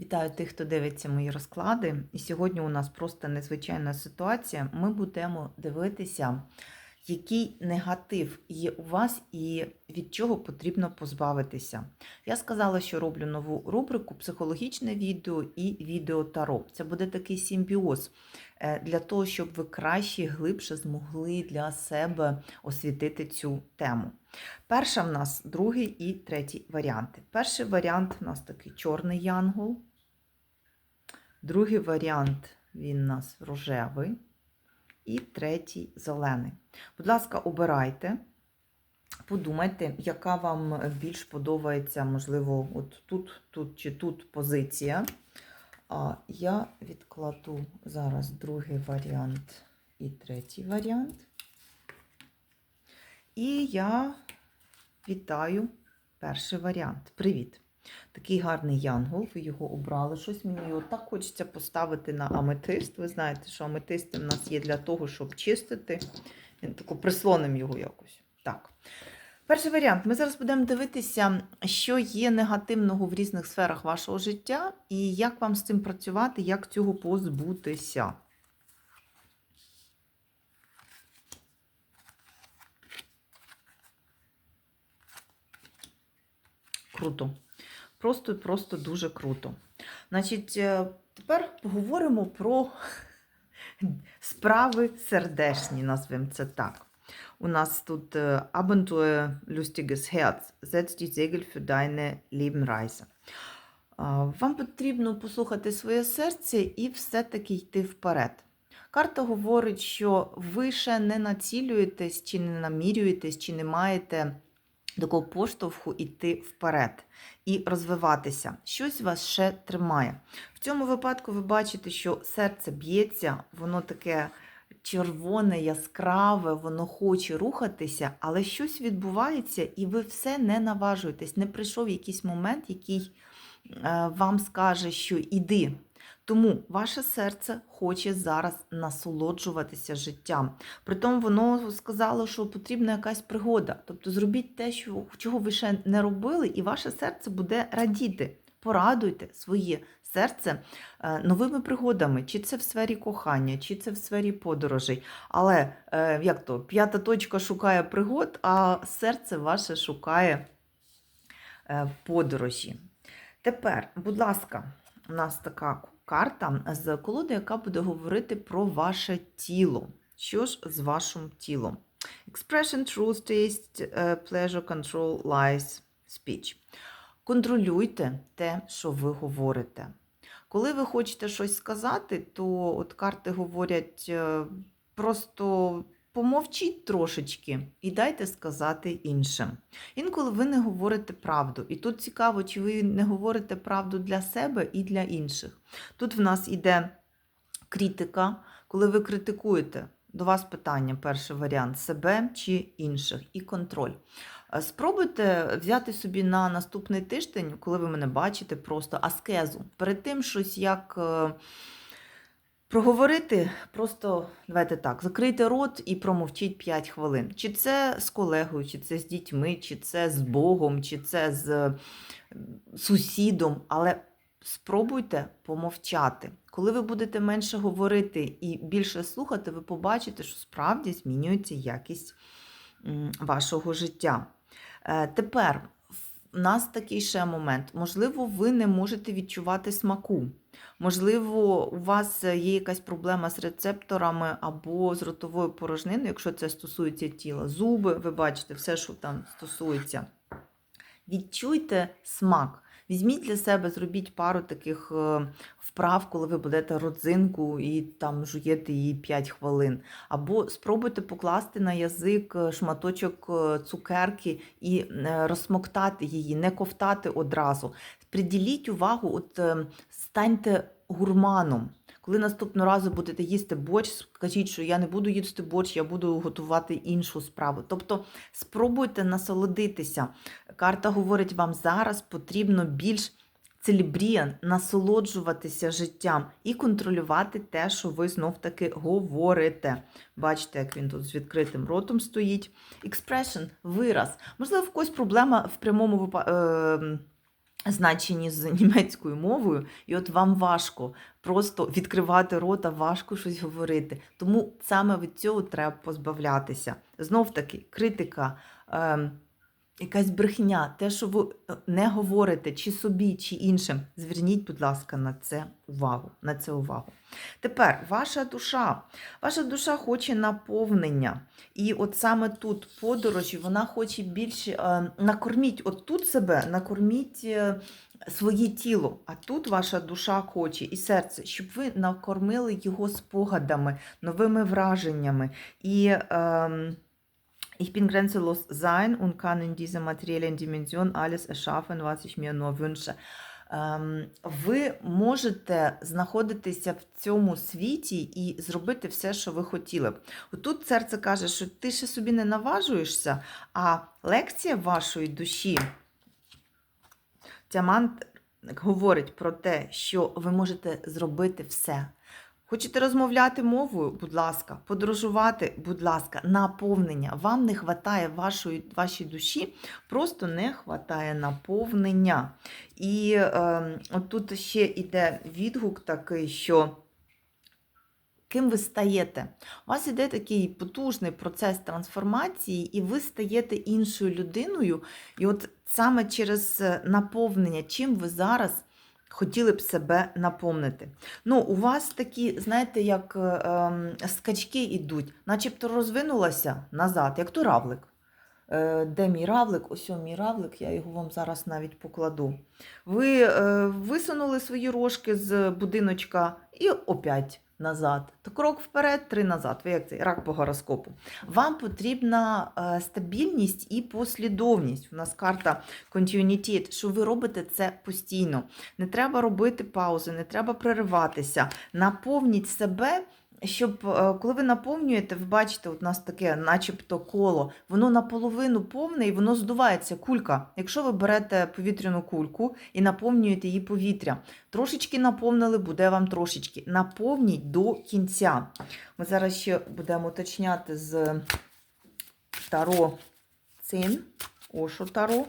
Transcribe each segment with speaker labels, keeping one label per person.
Speaker 1: Вітаю тих, хто дивиться мої розклади. І сьогодні у нас просто незвичайна ситуація. Ми будемо дивитися, який негатив є у вас і від чого потрібно позбавитися. Я сказала, що роблю нову рубрику психологічне відео і відео Таро. Це буде такий симбіоз е, для того, щоб ви краще глибше змогли для себе освітити цю тему. Перша в нас другий і третій варіанти. Перший варіант у нас такий чорний янгол. Другий варіант він у нас рожевий. І третій зелений. Будь ласка, обирайте. Подумайте, яка вам більш подобається, можливо, от тут, тут чи тут позиція. А я відкладу зараз другий варіант і третій варіант. І я вітаю перший варіант. Привіт! Такий гарний янгол, ви його обрали. Щось мені його так хочеться поставити на аметист. Ви знаєте, що аметисти в нас є для того, щоб чистити. Він тако прислоним його якось. Так. Перший варіант. Ми зараз будемо дивитися, що є негативного в різних сферах вашого життя, і як вам з цим працювати, як цього позбутися. Круто. Просто просто дуже круто. Значить, е, тепер поговоримо про справи сердешні, назвемо це так. У нас тут е, Abenteuer lustiges Herz. Setz die Segel für deine Lebenreise. А, Вам потрібно послухати своє серце і все-таки йти вперед. Карта говорить, що ви ще не націлюєтесь, чи не намірюєтесь, чи не маєте такого поштовху йти вперед і розвиватися. Щось вас ще тримає. В цьому випадку ви бачите, що серце б'ється, воно таке червоне, яскраве, воно хоче рухатися, але щось відбувається, і ви все не наважуєтесь. Не прийшов якийсь момент, який е, вам скаже, що іди. Тому ваше серце хоче зараз насолоджуватися життям. Притом воно сказало, що потрібна якась пригода. Тобто зробіть те, що, чого ви ще не робили, і ваше серце буде радіти. Порадуйте своє серце е, новими пригодами, чи це в сфері кохання, чи це в сфері подорожей. Але е, як то, п'ята точка шукає пригод, а серце ваше шукає е, подорожі. Тепер, будь ласка, у нас така карта з колоди, яка буде говорити про ваше тіло. Що ж з вашим тілом? Expression, truth, taste, е, pleasure, control, lies, speech. Контролюйте те, що ви говорите. Коли ви хочете щось сказати, то от карти говорять е, просто помовчіть трошечки і дайте сказати іншим. Інколи ви не говорите правду. І тут цікаво, чи ви не говорите правду для себе і для інших. Тут в нас іде критика, коли ви критикуєте. До вас питання, перший варіант себе чи інших, і контроль. Е, Спробуйте взяти собі на наступний тиждень, коли ви мене бачите, просто аскезу. Перед тим щось як е, проговорити, просто давайте так, закрийте рот і промовчіть 5 хвилин. Чи це з колегою, чи це з дітьми, чи це з Богом, чи це з е, сусідом, але спробуйте помовчати. Коли ви будете менше говорити і більше слухати, ви побачите, що справді змінюється якість вашого життя. Е, Тепер в нас такий ще момент. Можливо, ви не можете відчувати смаку. Можливо, у вас є якась проблема з рецепторами або з ротовою порожниною, якщо це стосується тіла. Зуби, ви бачите, все, що там стосується. Відчуйте смак. Візьміть для себе, зробіть пару таких е, вправ, коли ви будете родзинку і там жуєте її 5 хвилин. Або спробуйте покласти на язик е, шматочок е, цукерки і розсмоктати її, не ковтати одразу. Приділіть увагу, от станьте гурманом. Коли наступного разу будете їсти борщ, скажіть, що я не буду їсти борщ, я буду готувати іншу справу. Тобто спробуйте насолодитися. Карта говорить вам зараз потрібно більш целібріян, насолоджуватися життям і контролювати те, що ви знов-таки говорите. Бачите, як він тут з відкритим ротом стоїть. Expression – вираз. Можливо, в когось проблема в прямому випадку. Значені з німецькою мовою, і от вам важко просто відкривати рота, важко щось говорити. Тому саме від цього треба позбавлятися. Знов таки, критика. ем, Якась брехня, те, що ви е, не говорите чи собі, чи іншим, зверніть, будь ласка, на це увагу. На це увагу. Тепер ваша душа. Ваша душа хоче наповнення. І от саме тут подорожі, вона хоче більше е, накорміть от тут себе, накорміть е, своє тіло. А тут ваша душа хоче і серце, щоб ви накормили його спогадами, новими враженнями. І. Е, Ich bin grenzenlos sein und kann in dieser materiellen Dimension alles erschaffen, was ich mir nur wünsche. Ви можете знаходитися в цьому світі і зробити все, що ви хотіли б. Отут серце каже, що ти ще собі не наважуєшся, а лекція вашої душі, Тямант говорить про те, що ви можете зробити все. Хочете розмовляти мовою? Будь ласка, подорожувати, будь ласка, наповнення. Вам не вистачає вашої, вашій душі, просто не вистачає наповнення. І е, от тут ще йде відгук такий, що ким ви стаєте? У вас іде такий потужний процес трансформації, і ви стаєте іншою людиною. І от саме через е, наповнення, чим ви зараз хотіли б себе наповнити. Ну, у вас такі, знаєте, як е, ем, скачки йдуть, начебто розвинулася назад, як то равлик. Е, Де мій равлик? Ось мій равлик, я його вам зараз навіть покладу. Ви е, висунули свої рожки з будиночка і опять назад. То крок вперед, три назад. Ви як цей рак по гороскопу. Вам потрібна е, стабільність і послідовність. У нас карта континуітет, що ви робите це постійно. Не треба робити паузи, не треба перериватися. Наповніть себе. Щоб е, коли ви наповнюєте, ви бачите, от у нас таке, начебто коло, воно наполовину повне і воно здувається кулька. Якщо ви берете повітряну кульку і наповнюєте її повітря, трошечки наповнили, буде вам трошечки. Наповніть до кінця. Ми зараз ще будемо уточняти з Таро цин, Ошо Таро.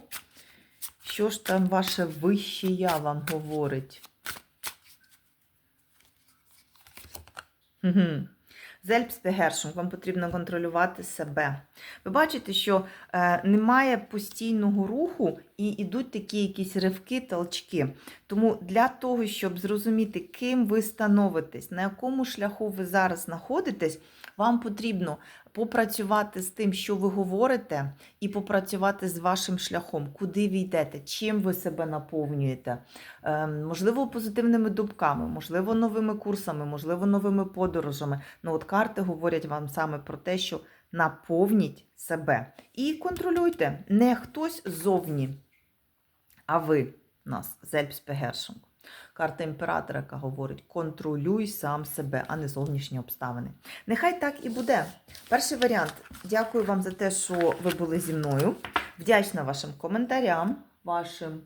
Speaker 1: Що ж там ваше вище я вам говорить? Угу. Зельбсбегершинг, вам потрібно контролювати себе. Ви бачите, що е, немає постійного руху і йдуть такі якісь ривки, толчки. Тому для того, щоб зрозуміти, ким ви становитесь, на якому шляху ви зараз знаходитесь, вам потрібно попрацювати з тим, що ви говорите, і попрацювати з вашим шляхом, куди ви йдете, чим ви себе наповнюєте. Е, можливо, позитивними думками, можливо, новими курсами, можливо, новими подорожами. Ну, от карти говорять вам саме про те, що наповніть себе. І контролюйте, не хтось ззовні, а ви нас, Зельбспегершинг. Карта імператора, яка говорить: контролюй сам себе, а не зовнішні обставини. Нехай так і буде. Перший варіант. Дякую вам за те, що ви були зі мною. Вдячна вашим коментарям, вашим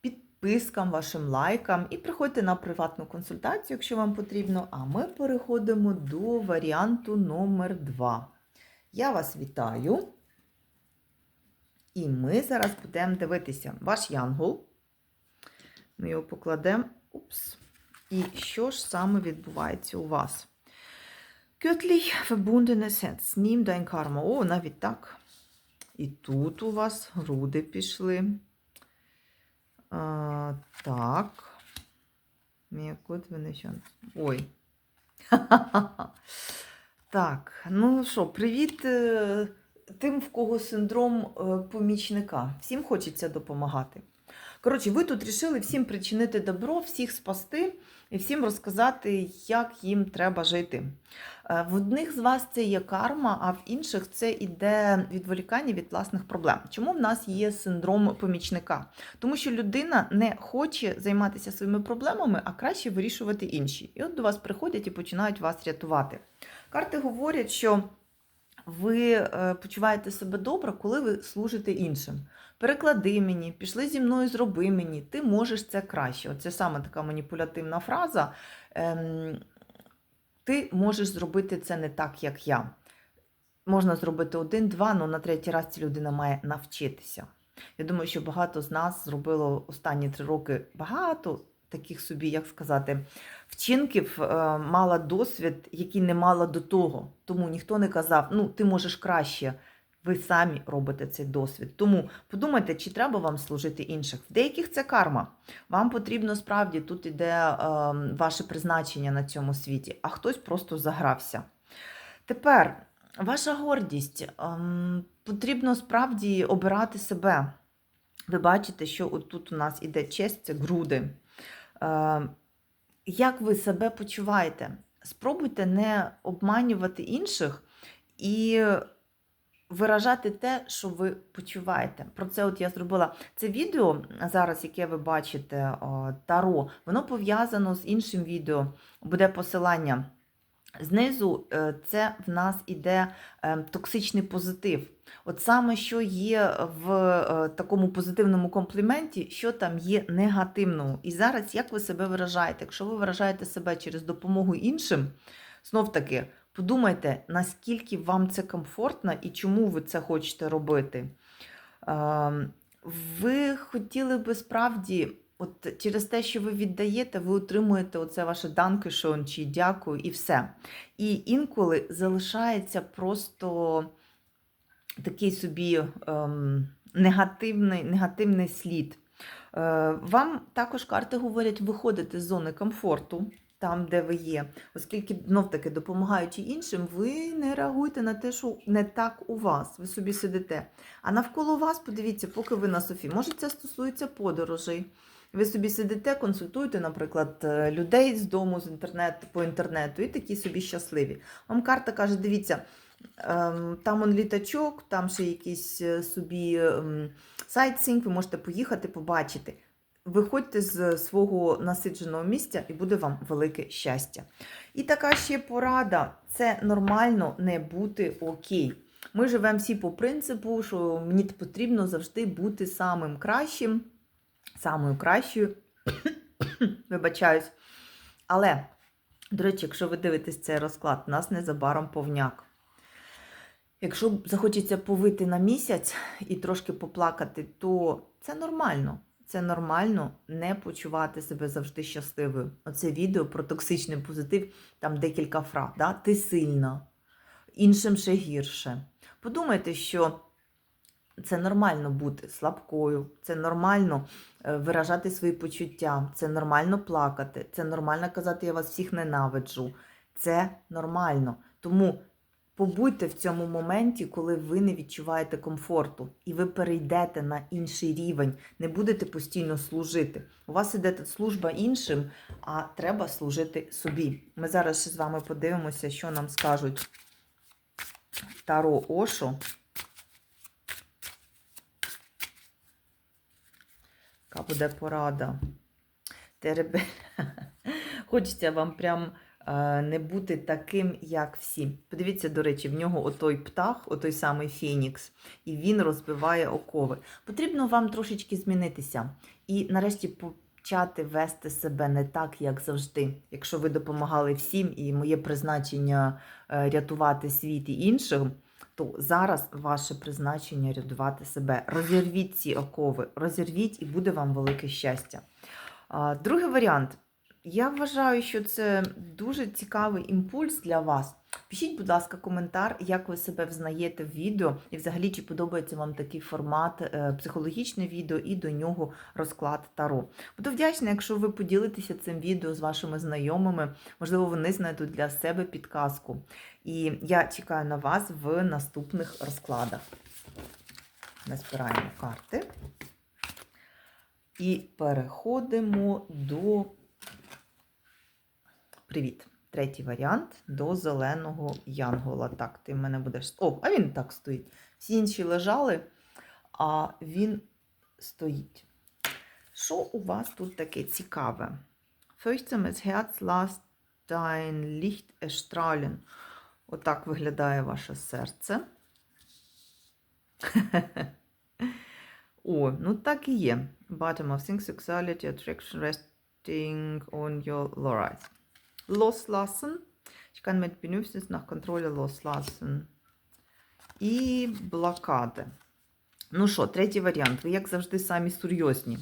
Speaker 1: підпискам, вашим лайкам. І приходьте на приватну консультацію, якщо вам потрібно. А ми переходимо до варіанту номер 2. Я вас вітаю. І ми зараз будемо дивитися ваш янгол. Ми його покладемо. Упс. І що ж саме відбувається у вас? Göttlich verbundenes Herz. Нім dein Karma. О, навіть так. І тут у вас груди пішли. А, так. М'якот венещан. Ой. Так, ну що, привіт е, тим, в кого синдром е, помічника. Всім хочеться допомагати. Коротше, ви тут рішили всім причинити добро, всіх спасти і всім розказати, як їм треба жити. Е, В одних з вас це є карма, а в інших це іде відволікання від власних проблем. Чому в нас є синдром помічника? Тому що людина не хоче займатися своїми проблемами, а краще вирішувати інші. І от до вас приходять і починають вас рятувати. Карти говорять, що ви е, почуваєте себе добре, коли ви служите іншим. Переклади мені, пішли зі мною, зроби мені, ти можеш це краще. Оце саме така маніпулятивна фраза. Ем, ти можеш зробити це не так, як я. Можна зробити один-два, але на третій раз ця людина має навчитися. Я думаю, що багато з нас зробило останні три роки багато таких собі, як сказати, вчинків, е, мала досвід, який не мала до того. Тому ніхто не казав, ну ти можеш краще. Ви самі робите цей досвід. Тому подумайте, чи треба вам служити інших. В деяких це карма. Вам потрібно справді тут іде е, ваше призначення на цьому світі, а хтось просто загрався. Тепер ваша гордість. Ем, потрібно справді обирати себе. Ви бачите, що тут у нас іде честь, це груди. Е, як ви себе почуваєте? Спробуйте не обманювати інших і виражати те, що ви почуваєте. Про це от я зробила це відео зараз, яке ви бачите, Таро, воно пов'язано з іншим відео, буде посилання. Знизу е, це в нас іде е, токсичний позитив. От саме що є в е, такому позитивному компліменті, що там є негативного. І зараз як ви себе виражаєте? Якщо ви виражаєте себе через допомогу іншим, знов таки подумайте, наскільки вам це комфортно і чому ви це хочете робити. Ем, Ви хотіли би справді. От через те, що ви віддаєте, ви отримуєте оце ваше данкишон чи дякую і все. І інколи залишається просто такий собі ем, негативний, негативний слід. Е, Вам також карти говорять виходити з зони комфорту, там, де ви є, оскільки знов-таки допомагаючи іншим, ви не реагуєте на те, що не так у вас, ви собі сидите. А навколо вас, подивіться, поки ви на Софі, може, це стосується подорожей. Ви собі сидите, консультуєте, наприклад, е, людей з дому, з інтернету по інтернету, і такі собі щасливі. Вам карта каже: дивіться, ем, там он літачок, там ще якийсь е, собі ем, сайтсінг, ви можете поїхати, побачити. Виходьте з свого насидженого місця і буде вам велике щастя. І така ще порада: це нормально не бути окей. Ми живемо всі по принципу, що мені потрібно завжди бути самим кращим самою кращою. Вибачаюсь. Але, до речі, якщо ви дивитесь цей розклад, у нас незабаром повняк. Якщо захочеться повити на місяць і трошки поплакати, то це нормально. Це нормально не почувати себе завжди щасливою. Оце відео про токсичний позитив, там декілька фраз. Да? Ти сильна, іншим ще гірше. Подумайте, що це нормально бути слабкою, це нормально е, виражати свої почуття, це нормально плакати, це нормально казати, я вас всіх ненавиджу. Це нормально. Тому побудьте в цьому моменті, коли ви не відчуваєте комфорту, і ви перейдете на інший рівень, не будете постійно служити. У вас іде служба іншим, а треба служити собі. Ми зараз ще з вами подивимося, що нам скажуть Таро Ошо. Яка буде порада? Теребе... Хочеться вам прям е, не бути таким, як всі. Подивіться, до речі, в нього отой птах, отой самий Фенікс, і він розбиває окови. Потрібно вам трошечки змінитися. І нарешті почати вести себе не так, як завжди. Якщо ви допомагали всім, і моє призначення е, рятувати світ і іншим то зараз ваше призначення рятувати себе. Розірвіть ці окови, розірвіть і буде вам велике щастя. Другий варіант. Я вважаю, що це дуже цікавий імпульс для вас. Пишіть, будь ласка, коментар, як ви себе взнаєте в відео, і взагалі, чи подобається вам такий формат, е, психологічне відео і до нього розклад таро. Буду вдячна, якщо ви поділитеся цим відео з вашими знайомими, можливо, вони знайдуть для себе підказку. І я чекаю на вас в наступних розкладах. Ми збираємо карти. І переходимо до. Привіт! Третій варіант до зеленого янгола. Так, ти в мене будеш. О, а він так стоїть. Всі інші лежали, а він стоїть. Що у вас тут таке цікаве? Fürchtsames Herz, lass dein Licht erstrahlen. Отак виглядає ваше серце. О, ну так і є. Bottom of things, sexuality, attraction, resting on your lorites. Loslassen. Ich kann mit Bedürfnis nach Kontrolle loslassen. І блокади. Ну що, третій варіант. Ви, як завжди, самі серйозні.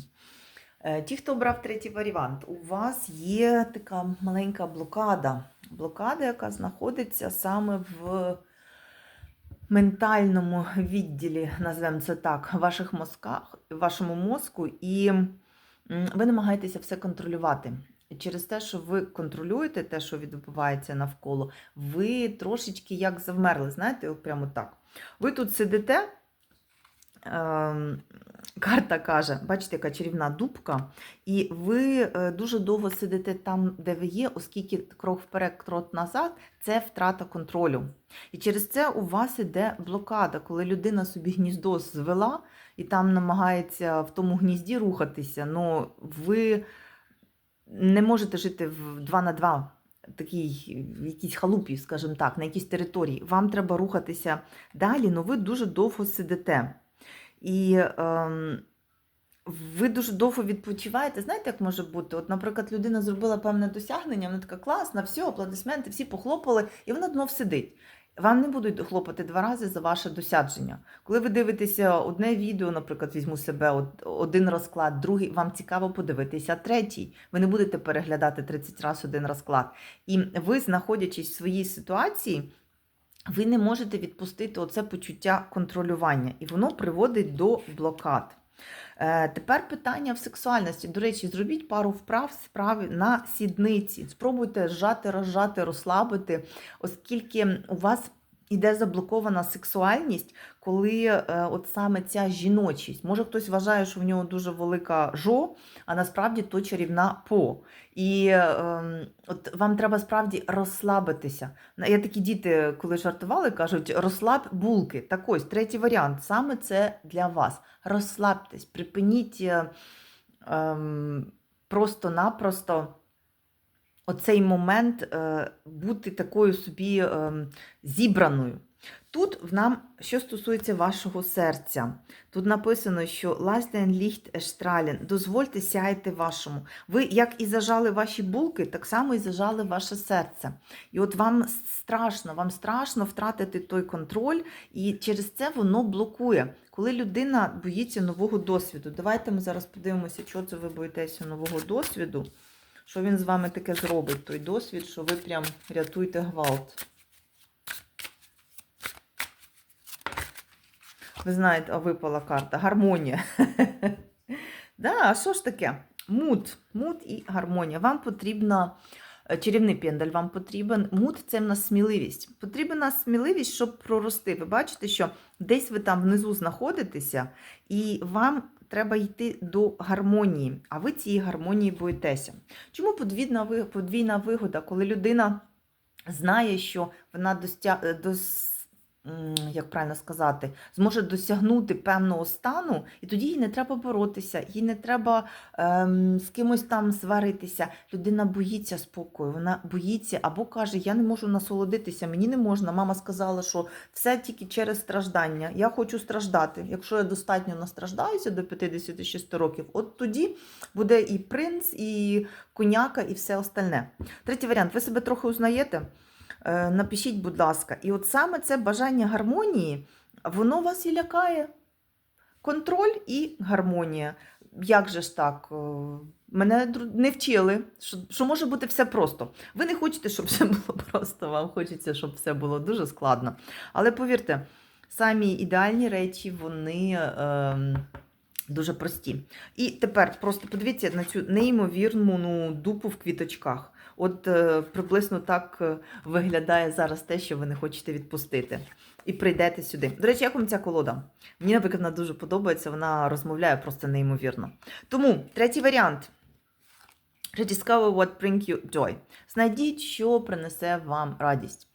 Speaker 1: Е, Ті, хто обрав третій варіант, у вас є така маленька блокада. Блокада, яка знаходиться саме в ментальному відділі, назвемо це так, ваших мозках, вашому мозку, і ви намагаєтеся все контролювати. Через те, що ви контролюєте те, що відбувається навколо, ви трошечки як завмерли, знаєте, прямо так. Ви тут сидите, ем, карта каже, бачите, яка чарівна дубка, і ви е, дуже довго сидите там, де ви є, оскільки крок вперед, крок назад це втрата контролю. І через це у вас іде блокада, коли людина собі гніздо звела і там намагається в тому гнізді рухатися, але ви не можете жити в 2 на 2 такій якійсь халупі, скажімо так, на якійсь території. Вам треба рухатися далі, але ви дуже довго сидите. І ем, ви дуже довго відпочиваєте. Знаєте, як може бути? От, наприклад, людина зробила певне досягнення, вона така класна, все, аплодисменти, всі похлопали, і вона знов сидить. Вам не будуть хлопати два рази за ваше досядження. Коли ви дивитеся одне відео, наприклад, візьму себе один розклад, другий, вам цікаво подивитися третій. Ви не будете переглядати 30 разів один розклад. І ви, знаходячись в своїй ситуації, ви не можете відпустити оце почуття контролювання, і воно приводить до блокад. Е, тепер питання в сексуальності. До речі, зробіть пару вправ справи на сідниці. Спробуйте зжати, розжати, розслабити, оскільки у вас іде заблокована сексуальність, коли е, от саме ця жіночість. Може хтось вважає, що в нього дуже велика жо, а насправді то чарівна по. І е, от вам треба справді розслабитися. Я такі діти, коли жартували, кажуть, розслаб булки. Так ось, третій варіант. Саме це для вас. Розслабтесь, припиніть е, ем, просто-напросто оцей момент е, бути такою собі ем, зібраною. Тут в нам, що стосується вашого серця, тут написано, що «Lass den Licht дозвольте сяйте вашому. Ви як і зажали ваші булки, так само і зажали ваше серце. І от вам страшно, вам страшно втратити той контроль, і через це воно блокує. Коли людина боїться нового досвіду, давайте ми зараз подивимося, що це ви боїтеся нового досвіду. Що він з вами таке зробить, той досвід, що ви прям рятуєте гвалт. Ви знаєте, а випала карта. Гармонія. да, а що ж таке? Мут. Мут і гармонія. Вам потрібна е, чарівний пендаль, вам потрібен. Мут це в нас сміливість. Потрібна сміливість, щоб прорости. Ви бачите, що десь ви там внизу знаходитеся, і вам треба йти до гармонії, а ви цієї гармонії боїтеся. Чому подвійна, ви- подвійна вигода, коли людина знає, що вона достя... е, дос... як правильно сказати, зможе досягнути певного стану, і тоді їй не треба боротися, їй не треба ем, з кимось там сваритися. Людина боїться спокою, вона боїться або каже, я не можу насолодитися, мені не можна. Мама сказала, що все тільки через страждання. Я хочу страждати. Якщо я достатньо настраждаюся до 56 років, от тоді буде і принц, і коняка, і все остальне. Третій варіант. Ви себе трохи узнаєте? Е, Напишіть, будь ласка. І от саме це бажання гармонії, воно вас і лякає. Контроль і гармонія. Як же ж так? Е, Мене не вчили, що, що може бути все просто. Ви не хочете, щоб все було просто, вам хочеться, щоб все було дуже складно. Але повірте, самі ідеальні речі, вони ем, дуже прості. І тепер просто подивіться на цю неймовірну ну, дупу в квіточках. От е, приблизно так е, виглядає зараз те, що ви не хочете відпустити. І прийдете сюди. До речі, як вам ця колода? Мені, наприклад, вона дуже подобається, вона розмовляє просто неймовірно. Тому третій варіант. Rediscover what bring you joy. Знайдіть, що принесе вам радість.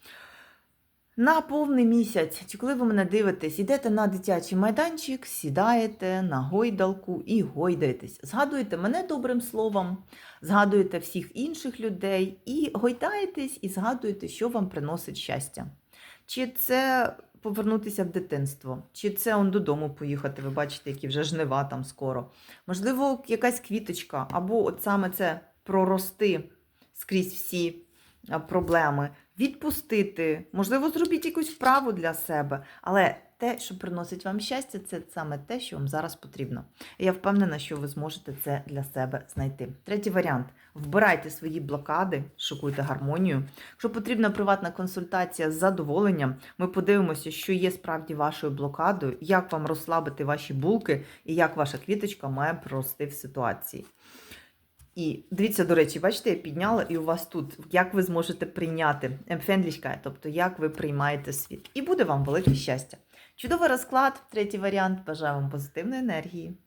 Speaker 1: На повний місяць, чи коли ви мене дивитесь, йдете на дитячий майданчик, сідаєте на гойдалку і гойдаєтесь. Згадуєте мене добрим словом, згадуєте всіх інших людей і гойдаєтесь, і згадуєте, що вам приносить щастя. Чи це повернутися в дитинство, чи це он додому поїхати, ви бачите, які вже жнива там скоро. Можливо, якась квіточка, або от саме це прорости скрізь всі проблеми, відпустити, можливо, зробіть якусь вправу для себе. Але те, що приносить вам щастя, це саме те, що вам зараз потрібно. Я впевнена, що ви зможете це для себе знайти. Третій варіант: вбирайте свої блокади, шукуйте гармонію. Якщо потрібна приватна консультація з задоволенням, ми подивимося, що є справді вашою блокадою, як вам розслабити ваші булки і як ваша квіточка має прорости в ситуації. І дивіться, до речі, бачите, я підняла, і у вас тут, як ви зможете прийняти емфендлічка, тобто як ви приймаєте світ. І буде вам велике щастя. Чудовий розклад, третій варіант. Бажаю вам позитивної енергії.